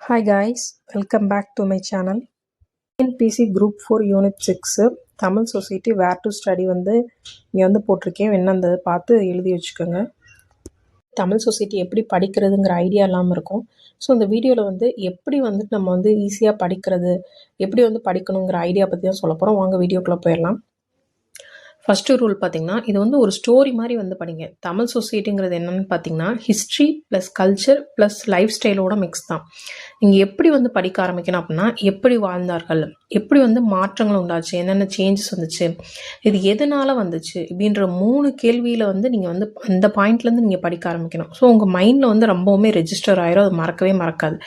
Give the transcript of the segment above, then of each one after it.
Hi guys, welcome back to my channel. TNPSC group four unit six Tamil society where to study வந்து இங்கே வந்து போட்டிருக்கேன். என்ன அந்த பார்த்து எழுதி வச்சுக்கோங்க. தமிழ் சொசைட்டி எப்படி படிக்கிறதுங்கிற ஐடியா இல்லாமல் இருக்கும். ஸோ இந்த வீடியோவில் வந்து எப்படி வந்துட்டு நம்ம வந்து ஈஸியாக படிக்கிறது எப்படி வந்து படிக்கணுங்கிற ஐடியா பற்றி தான் சொல்ல போகிறோம் வாங்க வீடியோக்குள்ளே போயிடலாம். ஃபஸ்ட்டு ரூல் பார்த்தீங்கன்னா இது வந்து ஒரு ஸ்டோரி மாதிரி வந்து படிங்க. தமிழ் சொசைட்டிங்கிறது என்னென்னு பார்த்தீங்கன்னா history plus culture plus life ஸ்டைலோட mix தான். நீங்கள் எப்படி வந்து படிக்க ஆரம்பிக்கணும் அப்படின்னா எப்படி வாழ்ந்தார்கள் எப்படி வந்து மாற்றங்கள் உண்டாச்சு என்னென்ன சேஞ்சஸ் வந்துச்சு இது எதனால் வந்துச்சு இப்படின்ற மூணு கேள்வியில் வந்து நீங்கள் வந்து அந்த பாயிண்ட்லேருந்து நீங்கள் படிக்க ஆரம்பிக்கணும். ஸோ உங்கள் மைண்டில் வந்து ரொம்பவுமே ரெஜிஸ்டர் ஆயிரும் அது மறக்கவே மறக்காது.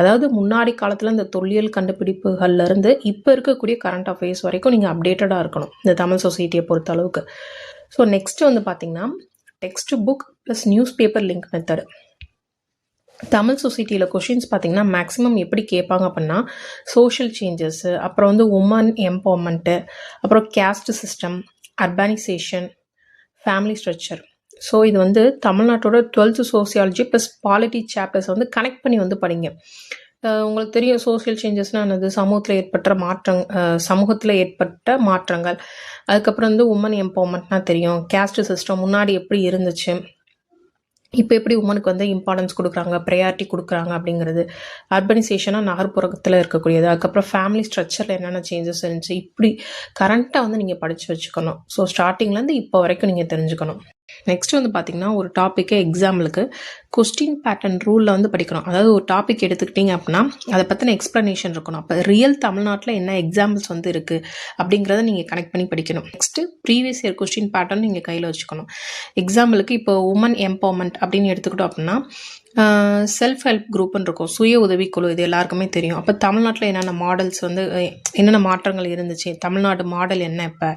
அதாவது முன்னாடி காலத்தில் இந்த தொல்லியல் கண்டுபிடிப்புகள்லேருந்து இப்போ இருக்கக்கூடிய கரண்ட் அஃபேர்ஸ் வரைக்கும் நீங்கள் அப்டேட்டடாக இருக்கணும். இந்த தமிழ் சொசைட்டியை பொறுத்த அளவுக்கு ஸோ நெக்ஸ்ட் வந்து பார்த்தீங்கன்னா text book plus news paper link method Tamil சொசைட்டியில் கொஷின்ஸ் பார்த்தீங்கன்னா மேக்ஸிமம் எப்படி கேட்பாங்க அப்படின்னா சோஷியல் சேஞ்சஸ்ஸு அப்புறம் வந்து உமன் எம்பவர்மெண்ட்டு அப்புறம் caste system urbanization family structure so இது வந்து தமிழ்நாட்டோட twelfth sociology plus polity chapters வந்து கனெக்ட் பண்ணி வந்து படிங்க. உங்களுக்கு தெரியும் சோஷியல் சேஞ்சஸ்னால் என்னது? சமூகத்தில் ஏற்பட்ட மாற்றங் சமூகத்தில் ஏற்பட்ட மாற்றங்கள். அதுக்கப்புறம் வந்து உமன் எம்பவர்மெண்ட்னா தெரியும். கேஸ்ட் சிஸ்டம் முன்னாடி எப்படி இருந்துச்சு? இப்போ எப்படி உமனுக்கு வந்து இம்பார்ட்டன்ஸ் கொடுக்குறாங்க? ப்ரையாரிட்டி கொடுக்குறாங்க அப்படிங்கிறது. அர்பனைசேஷனாக நகர்ப்புறத்தில் இருக்கக்கூடியது. அதுக்கப்புறம் ஃபேமிலி ஸ்ட்ரக்சரில் என்னென்ன சேஞ்சஸ் இருந்துச்சு? இப்படி கரண்ட்டாக வந்து நீங்கள் படித்து வச்சுக்கணும். ஸோ ஸ்டார்டிங்லேருந்து இப்போ வரைக்கும் நீங்கள் தெரிஞ்சுக்கணும். நெக்ஸ்ட் வந்து பார்த்தீங்கன்னா ஒரு டாப்பிக்கே எக்ஸாம்பிளுக்கு கொஸ்டின் பேட்டர்ன் ரூலில் வந்து படிக்கணும். அதாவது ஒரு டாபிக் எடுத்துக்கிட்டிங்க அப்படின்னா அதை பற்றின எக்ஸ்ப்ளனேஷன் இருக்கணும். அப்போ ரியல் தமிழ்நாட்டில் என்ன எக்ஸாம்பிள்ஸ் வந்து இருக்குது அப்படிங்கிறத நீங்கள் கனெக்ட் பண்ணி படிக்கணும். Next previous year question pattern நீங்கள் கையில் வச்சுக்கணும். எக்ஸாம்பிளுக்கு இப்போ உமன் எம்பவர்மெண்ட் அப்படின்னு எடுத்துக்கிட்டோம் அப்படின்னா செல்ஃப் ஹெல்ப் குரூப்னு இருக்கும். சுய உதவிக்குழு இது எல்லாருக்குமே தெரியும். அப்போ தமிழ்நாட்டில் என்னென்ன மாடல்ஸ் வந்து என்னென்ன மாற்றங்கள் இருந்துச்சு? தமிழ்நாடு மாடல் என்ன இப்போ?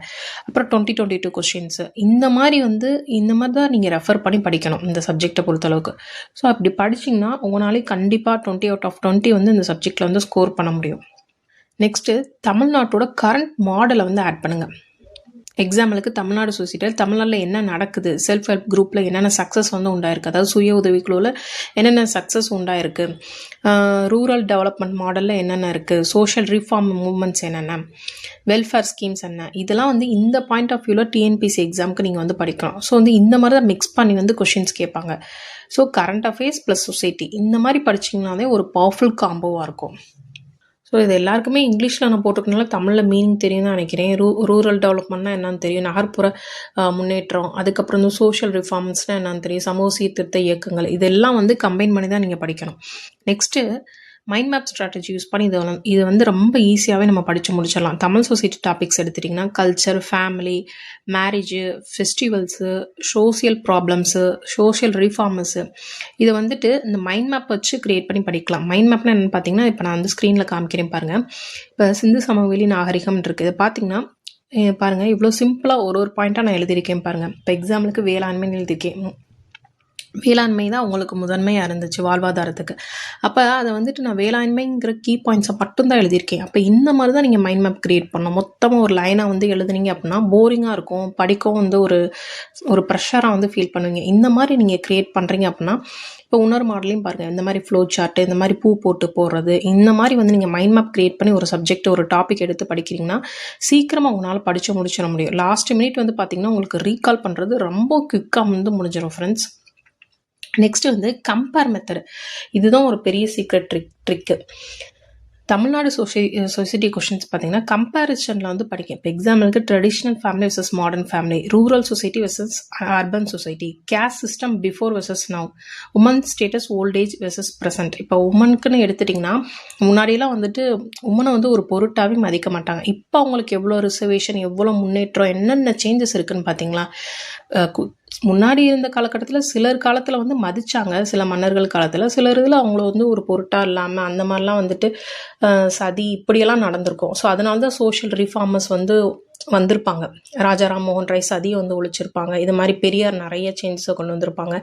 அப்புறம் டுவெண்ட்டி டுவெண்ட்டி டூ கொஷின்ஸு இந்த மாதிரி வந்து இந்த மாதிரி தான் நீங்கள் ரெஃபர் பண்ணி படிக்கணும் இந்த சப்ஜெக்டை பொறுத்தளவுக்கு. ஸோ அப்படி படிச்சிங்கன்னா உங்களாலே கண்டிப்பாக டுவெண்ட்டி அவுட் ஆஃப் டுவெண்ட்டி வந்து இந்த சப்ஜெக்டில் வந்து ஸ்கோர் பண்ண முடியும். நெக்ஸ்ட்டு தமிழ்நாட்டோட கரண்ட் மாடலை வந்து ஆட் பண்ணுங்கள் எக்ஸாம்பிளுக்கு தமிழ்நாடு சொசைட்டியில் தமிழ்நாட்டில் என்ன நடக்குது? செல்ஃப் ஹெல்ப் குரூப்பில் என்னென்ன சக்ஸஸ் வந்து உண்டாயிருக்கு? அதாவது சுய உதவிக்குழுவில் என்னென்ன சக்ஸஸ் உண்டாயிருக்கு? ரூரல் டெவலப்மெண்ட் மாடலில் என்னென்ன இருக்குது சோஷியல் ரிஃபார்ம் மூவ்மெண்ட்ஸ் என்னென்ன? வெல்ஃபேர் ஸ்கீம்ஸ் என்ன? இதெல்லாம் வந்து இந்த பாயிண்ட் ஆஃப் வியூவில் டிஎன்பிசி எக்ஸாமுக்கு நீங்கள் வந்து படிக்கலாம். ஸோ வந்து இந்த மாதிரி தான் மிக்ஸ் பண்ணி வந்து கொஷின்ஸ் கேட்பாங்க. So current affairs plus society இந்த மாதிரி படிச்சிங்கனாலே ஒரு பவர்ஃபுல் காம்போவாக இருக்கும். ஸோ இது எல்லாருக்குமே இங்கிலீஷில் நான் போட்டிருக்கனால தமிழில் மீனிங் தெரியும் தான் நினைக்கிறேன். ரூ ரூரல் டெவலப்மெண்ட்னா என்னன்னு தெரியும். நகர்ப்புற முன்னேற்றம் அதுக்கப்புறம் வந்து சோஷியல் ரிஃபார்ம்ஸ்னால் என்னன்னு தெரியும். சமூக சீர்திருத்த இயக்கங்கள் இதெல்லாம் வந்து கம்பைன் பண்ணி தான் நீங்கள் படிக்கணும். Next mind map strategy use பண்ணி இதை வந்து இது வந்து ரொம்ப ஈஸியாகவே நம்ம படித்து முடிச்சிடலாம். தமிழ் சொசைட்டி டாபிக்ஸ் எடுத்துட்டிங்கன்னா culture family marriage festivals social problems social reforms இதை வந்துட்டு இந்த மைண்ட் மேப் வச்சு கிரியேட் பண்ணி படிக்கலாம். மைண்ட் மேப்னா என்னென்னு பார்த்தீங்கன்னா இப்போ நான் வந்து ஸ்க்ரீனில் காமிக்கிறேன் பாருங்கள் இப்போ சிந்து சமவெளி நாகரிகம் இருக்குது இது பார்த்தீங்கன்னா பாருங்கள் இவ்வளோ சிம்பிளாக ஒரு ஒரு பாயிண்ட்டாக நான் எழுதியிருக்கேன் பாருங்கள் இப்போ எக்ஸாம்பிளுக்கு வேளாண்மைன்னு எழுதியிருக்கேன். வேளாண்மை தான் உங்களுக்கு முதன்மையாக இருந்துச்சு வாழ்வாதாரத்துக்கு. அப்போ அதை வந்துட்டு நான் வேளாண்மைங்கிற கீ பாயிண்ட்ஸை மட்டும்தான் எழுதியிருக்கேன். அப்போ இந்த மாதிரி தான் நீங்கள் மைண்ட் மேப் கிரியேட் பண்ணணும். மொத்தமாக ஒரு லைனாக வந்து எழுதுனீங்க அப்படின்னா போரிங்காக இருக்கும். படிக்கவும் வந்து ஒரு ஒரு ப்ரெஷராக வந்து ஃபீல் பண்ணுவீங்க. இந்த மாதிரி நீங்கள் க்ரியேட் பண்ணுறீங்க அப்படின்னா இப்போ உணர் மாடலையும் பாருங்கள் இந்த மாதிரி ஃப்ளோ சார்ட்டு இந்த மாதிரி பூ போட்டு போடுறது இந்த மாதிரி வந்து நீங்கள் மைண்ட் மேப் கிரியேட் பண்ணி ஒரு சப்ஜெக்ட் ஒரு டாபிக் எடுத்து படிக்கிறீங்கன்னா சீக்கிரமாக உங்களால் படித்து முடிச்சிட முடியும். லாஸ்ட் மினிட் வந்து பார்த்தீங்கன்னா உங்களுக்கு ரீகால் பண்ணுறது ரொம்ப குவிக்காக வந்து முடிஞ்சிடும் ஃப்ரெண்ட்ஸ் நெக்ஸ்ட் வந்து கம்பேர் மெத்தடு இதுதான் ஒரு பெரிய சீக்ரெட் ட்ரிக் ட்ரிக்கு தமிழ்நாடு சொசை சொசைட்டி கொஷின்ஸ் பார்த்தீங்கன்னா கம்பேரிசனில் வந்து படிக்கும் இப்போ எக்ஸாம்பிளுக்கு traditional family versus modern family rural society versus urban society caste system before versus now woman status old age versus present இப்போ உமனுக்குன்னு எடுத்துட்டிங்கன்னா முன்னாடியெல்லாம் வந்துட்டு உமனை வந்து ஒரு பொருட்டாகவே மதிக்க மாட்டாங்க. இப்போ அவங்களுக்கு எவ்வளோ ரிசர்வேஷன் எவ்வளோ முன்னேற்றம் என்னென்ன சேஞ்சஸ் இருக்குதுன்னு பார்த்தீங்களா முன்னாடி இருந்த காலகட்டத்தில் சிலர் காலத்தில் வந்து மதித்தாங்க சில மன்னர்கள் காலத்தில். சிலர் இதில் அவங்கள வந்து ஒரு பொருட்டாக இல்லாமல் அந்த மாதிரிலாம் வந்துட்டு சதி இப்படியெல்லாம் நடந்திருக்கும். ஸோ அதனால தான் சோஷியல் ரிஃபார்மர்ஸ் வந்து வந்திருப்பாங்க. ராஜா ராம்மோகன் ராய் சதியை வந்து ஒழிச்சிருப்பாங்க. இது மாதிரி பெரியார் நிறைய சேஞ்சஸை கொண்டு வந்திருப்பாங்க.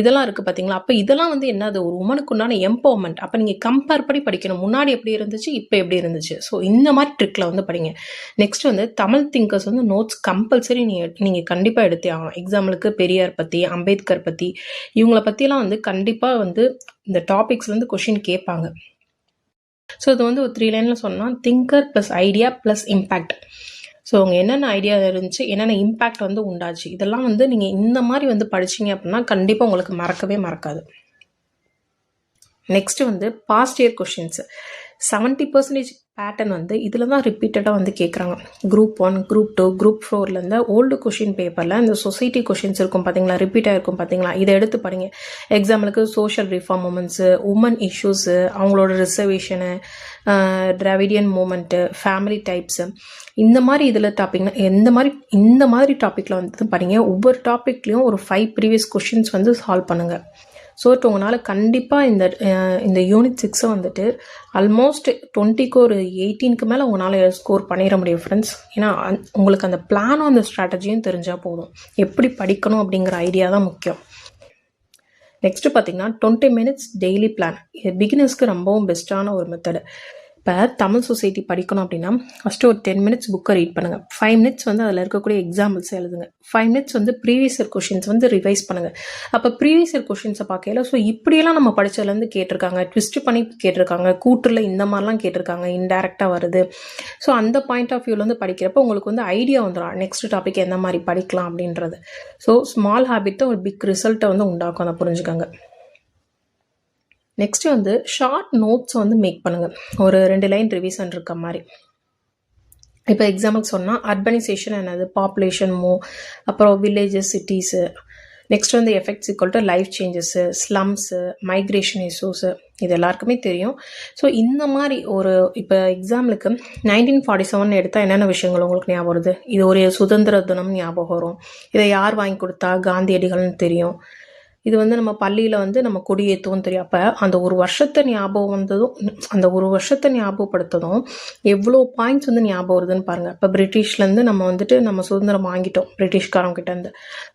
இதெல்லாம் இருக்குது பார்த்தீங்களா அப்போ இதெல்லாம் வந்து என்னது? ஒரு உமனுக்குண்டான எம்பவர்மெண்ட் அப்போ நீங்கள் கம்பேர் பண்ணி படிக்கணும். முன்னாடி எப்படி இருந்துச்சு இப்போ எப்படி இருந்துச்சு? ஸோ இந்த மாதிரி ட்ரிக்கில் வந்து படிங்க. நெக்ஸ்ட் வந்து தமிழ் திங்கர்ஸ் வந்து நோட்ஸ் கம்பல்சரி நீங்கள் நீங்கள் கண்டிப்பாக எடுத்தே ஆகணும். எக்ஸாம்பிளுக்கு பெரியார் பற்றி அம்பேத்கர் பற்றி இவங்கள பற்றிலாம் வந்து கண்டிப்பாக வந்து இந்த டாபிக்ஸ்லேருந்து கொஷின் கேட்பாங்க. ஸோ இது வந்து ஒரு த்ரீ லைனில் சொன்னால் thinker plus idea plus impact so அவங்க என்னென்ன ஐடியா இருந்துச்சு என்னென்ன இம்பேக்ட் வந்து உண்டாச்சு இதெல்லாம் வந்து நீங்கள் இந்த மாதிரி வந்து படிச்சீங்க அப்படின்னா கண்டிப்பாக உங்களுக்கு மறக்கவே மறக்காது. நெக்ஸ்ட் வந்து past year questions seventy percentage pattern வந்து இதில் தான் ரிப்பீட்டடாக வந்து கேட்குறாங்க group one group two group ஃபோர்லேருந்து old question பேப்பரில் இந்த சொசைட்டி கொஷின்ஸ் இருக்கும் பார்த்தீங்களா ரிப்பீட்டாக இருக்கும் பார்த்தீங்களா இதை எடுத்து படிங்க. எக்ஸாம்பிளுக்கு social reform movements women issues அவங்களோட reservation Dravidian movement family types இந்த மாதிரி இதில் டாபிக்னா எந்த மாதிரி இந்த மாதிரி டாப்பிக்கில் வந்து படிங்க. ஒவ்வொரு டாப்பிக்லேயும் ஒரு ஃபைவ் ப்ரீவியஸ் கொஷின்ஸ் வந்து சால்வ் பண்ணுங்கள் ஸோ உங்களால் கண்டிப்பாக இந்த இந்த யூனிட் சிக்ஸை வந்துட்டு ஆல்மோஸ்ட் டுவெண்ட்டிக்கு ஒரு எயிட்டீனுக்கு மேலே உங்களால் ஸ்கோர் பண்ணிட முடியும் ஃப்ரெண்ட்ஸ் ஏன்னா உங்களுக்கு அந்த பிளானும் அந்த ஸ்ட்ராட்டஜியும் தெரிஞ்சால் போதும். எப்படி படிக்கணும் அப்படிங்கிற ஐடியா தான் முக்கியம். நெக்ஸ்ட்டு பார்த்தீங்கன்னா டுவெண்ட்டி மினிட்ஸ் டெய்லி பிளான் இது பிகினர்ஸ்க்கு ரொம்பவும் பெஸ்ட்டான ஒரு மெத்தடு இப்போ தமிழ் சொசைட்டி படிக்கணும் அப்படின்னா ஃபஸ்ட்டு ஒரு டென் மினிட்ஸ் புக்கை ரீட் பண்ணுங்கள் ஃபைவ் மினிட்ஸ் வந்து அதில் இருக்கக்கூடிய எக்ஸாம்பிள்ஸ் எழுதுங்க. ஃபைவ் மினிட்ஸ் வந்து ப்ரீவியஸ் இயர் கொஷின்ஸ் வந்து ரிவைஸ் பண்ணுங்கள் அப்போ ப்ரீவியஸ் இயர் கொஷின்ஸை பார்க்கையில ஸோ இப்படியெல்லாம் நம்ம படிச்சதுலேருந்து கேட்டிருக்காங்க. ட்விஸ்ட் பண்ணி கேட்டிருக்காங்க. கூட்டில் இந்த மாதிரிலாம் கேட்டிருக்காங்க. இன்டெரக்டாக வருது. ஸோ அந்த பாயிண்ட் ஆஃப் வியூலேருந்து படிக்கிறப்ப உங்களுக்கு வந்து ஐடியா வந்துடும் நெக்ஸ்ட் டாபிக் எந்த மாதிரி படிக்கலாம் அப்படின்றது. ஸோ ஸ்மால் ஹேபிட் ஒரு பிக் ரிசல்ட்டை வந்து உண்டாக்கும். அதை புரிஞ்சுக்கோங்க. நெக்ஸ்ட் வந்து ஷார்ட் நோட்ஸ் வந்து மேக் பண்ணுங்கள் ஒரு ரெண்டு லைன் ரிவிஷன் இருக்க மாதிரி. இப்போ எக்ஸாம்பிள் சொன்னால் அர்பனைசேஷன் என்னது? பாப்புலேஷன் மூவ் அப்புறம் வில்லேஜஸ் சிட்டிஸு நெக்ஸ்ட் வந்து effects equal to life changes slums migration issues இது எல்லாருக்குமே தெரியும். ஸோ இந்த மாதிரி ஒரு இப்போ எக்ஸாம்பிளுக்கு நைன்டீன் ஃபார்ட்டி செவன் எடுத்தால் என்னென்ன விஷயங்கள் உங்களுக்கு ஞாபகம் வருது? இது ஒரு சுதந்திர தினம் ஞாபகம் வரும். இதை யார் வாங்கி கொடுத்தா? காந்தியடிகள்னு தெரியும். இது வந்து நம்ம பள்ளியில் வந்து நம்ம கொடியேற்றுவோம் தெரியும். அப்போ அந்த ஒரு வருஷத்தை ஞாபகம் வந்ததும் அந்த ஒரு வருஷத்தை ஞாபகப்படுத்ததும் எவ்வளோ பாயிண்ட்ஸ் வந்து ஞாபகம் வருதுன்னு பாருங்கள் இப்போ பிரிட்டிஷ்லேருந்து நம்ம வந்துட்டு நம்ம சுதந்திரம் வாங்கிட்டோம் பிரிட்டிஷ்காரங்கிட்டேருந்து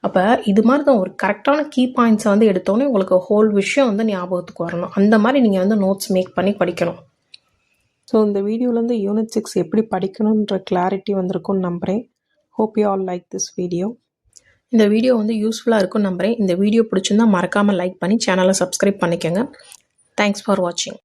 அப்போ இது மாதிரி தான் ஒரு கரெக்டான கீ பாயிண்ட்ஸை வந்து எடுத்தோன்னே உங்களுக்கு ஹோல் விஷயம் வந்து ஞாபகத்துக்கு வரணும். அந்த மாதிரி நீங்கள் வந்து நோட்ஸ் மேக் பண்ணி படிக்கணும். ஸோ இந்த வீடியோலேருந்து யூனிட் சிக்ஸ் எப்படி படிக்கணுன்ற கிளாரிட்டி வந்திருக்கும்னு நம்புகிறேன் hope you all like this video இந்த வீடியோ வந்து யூஸ்ஃபுல்லாக இருக்கும்னு நம்புகிறேன் இந்த வீடியோ பிடிச்சிருந்தா மறக்காமல் லைக் பண்ணி சேனலை சப்ஸ்கிரைப் பண்ணிக்கோங்க. தேங்க்ஸ் ஃபார் வாட்சிங்